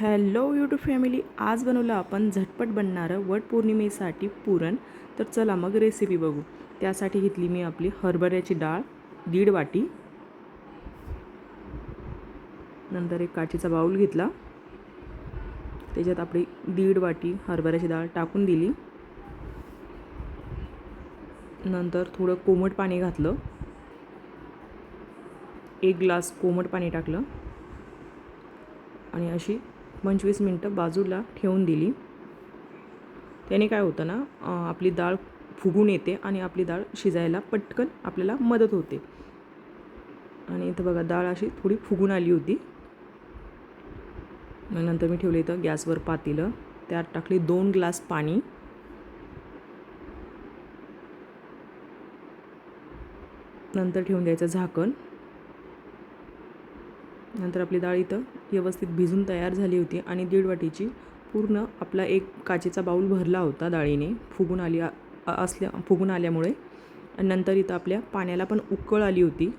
Hello YouTube family आज बनवलं आपण झटपट बनणारं वट पौर्णिमेसाठी पुरण. तर चला मग रेसिपी बघू. त्यासाठी घेतली मी आपली हरभऱ्याची डाळ दीड वाटी. नंतर एक काचेचा बाऊल घेतला. त्याच्यात आपली दीड वाटी हरभऱ्याची डाळ टाकून दिली. नंतर थोडं कोमट पाणी घातलं. एक ग्लास कोमट पाणी टाकलं. आणि अशी पंचवीस मिनटं बाजूला ठेवून दिली. त्याने काय होतं ना आपली डाळ फुगून येते आणि आपली डाळ शिजायला पटकन आपल्याला मदत होते. आणि इथं बघा डाळ अशी थोडी फुगून आली होती. मग नंतर मी ठेवलं इथं गॅसवर पातेलं. त्यात टाकली दोन ग्लास पाणी. नंतर ठेवून द्यायचं झाकण. नंतर आपली डाळ इथं व्यवस्थित भिजून तयार झाली होती आणि दीड वाटीची पूर्ण आपला एक काचेचा बाऊल भरला होता डाळीने. फुगून आली असल्या फुगून आल्यामुळे. आणि नंतर इथं आपल्या पाण्याला पण उकळ आली होती.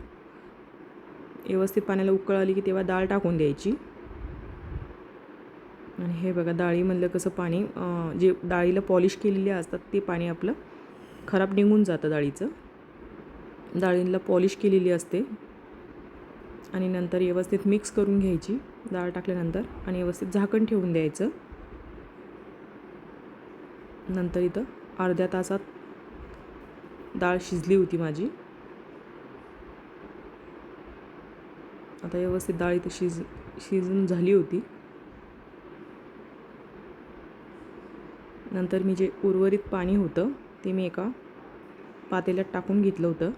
व्यवस्थित पाण्याला उकळ आली की तेव्हा डाळ टाकून द्यायची. आणि हे बघा डाळी म्हणलं कसं पाणी जे डाळीला पॉलिश केलेले असतात ते पाणी आपलं खराब निघून जातं डाळीचं. डाळींला पॉलिश केलेली असते. आणि नंतर व्यवस्थित मिक्स करून घ्यायची. डाळ टाकल्यानंतर आणि व्यवस्थित झाकण ठेवून द्यायचं. नंतर इथं अर्ध्या तासात डाळ शिजली होती माझी. आता व्यवस्थित डाळ इथं शिज शिजून झाली होती. नंतर मी जे उर्वरित पाणी होतं ते मी एका पातेल्यात टाकून घेतलं होतं.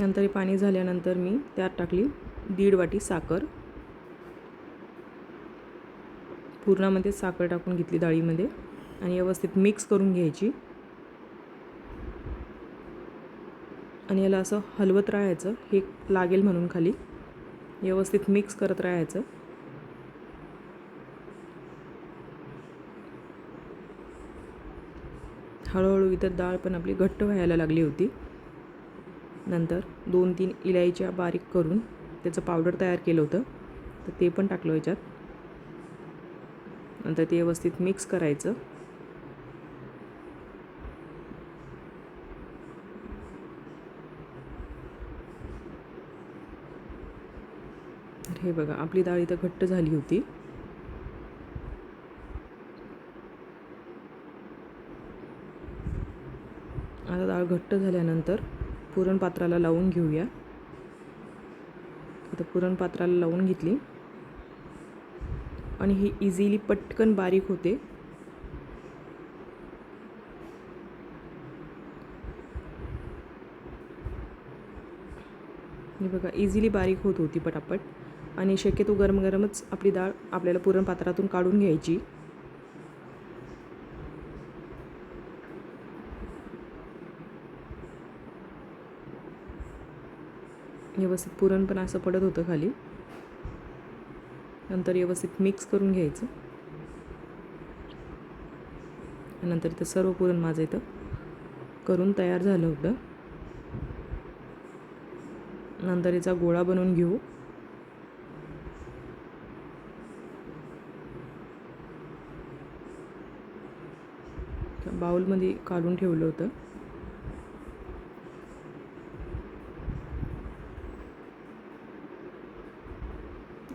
नंतर हे पाणी झाल्यानंतर मी त्यात टाकली दीड वाटी साखर. पूर्णामध्ये साखर टाकून घेतली डाळीमध्ये आणि व्यवस्थित मिक्स करून घ्यायची. आणि याला असं हलवत राहायचं हे लागेल म्हणून खाली. व्यवस्थित मिक्स करत राहायचं. हळूहळू इथं डाळ पण आपली घट्ट व्हायला लागली होती. नंतर दोन तीन इलायच्या बारीक करून त्याचं पावडर तयार केलं होतं. तर ते पण टाकलं याच्यात. नंतर ते व्यवस्थित मिक्स करायचं. हे बघा आपली डाळ इथं घट्ट झाली होती. आता डाळ घट्ट झाल्यानंतर पुरणपात्राला लावून घेऊया. आता पुरणपात्राला लावून घेतली. आणि ही इझिली पटकन बारीक होते. हे बघा इझिली बारीक होत होती पटापट. आणि शक्यतो गरम गरमच आपली डाळ आपल्याला पुरणपात्रातून काढून घ्यायची. व्यवस्थित पुरण पण असं पडत होतं खाली. नंतर व्यवस्थित मिक्स करून घ्यायचं. नंतर इथं सर्व पुरण माझं इथं करून तयार झालं होतं. नंतर याचा गोळा बनवून घेऊ. बाउलमध्ये काढून ठेवलं होतं.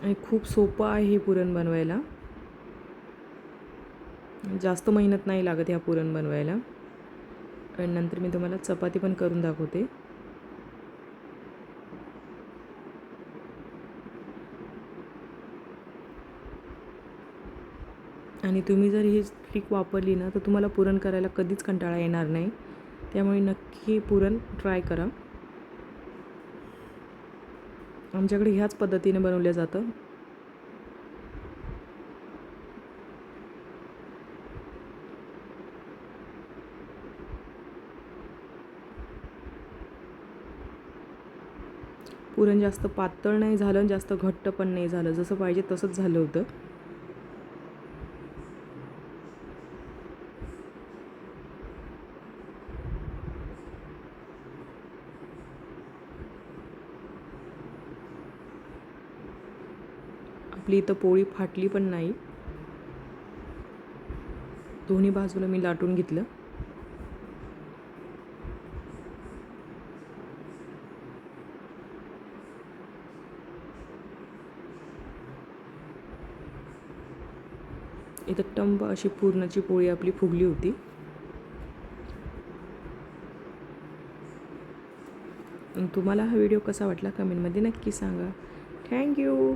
आणि खूप सोपं आहे हे पुरण बनवायला. जास्त मेहनत नाही लागत ह्या पुरण बनवायला. आणि नंतर मी तुम्हाला चपाती पण करून दाखवते. आणि तुम्ही जर ही ट्रिक वापरली ना तर तुम्हाला पुरण करायला कधीच कंटाळा येणार नाही. त्यामुळे नक्की पुरण ट्राय करा. आमच्याकडे ह्याच पद्धतीने बनवलं जातं. पुरण जास्त पातळ नाही झालं जास्त घट्ट पण नाही झालं. जसं पाहिजे तसंच झालं होतं. आपली इथं पोळी फाटली पण नाही. दोन्ही बाजूला मी लाटून घेतलं. इथं टंब अशी पुरणाची पोळी आपली फुगली होती. तुम्हाला हा व्हिडिओ कसा वाटला कमेंटमध्ये नक्की सांगा. थँक्यू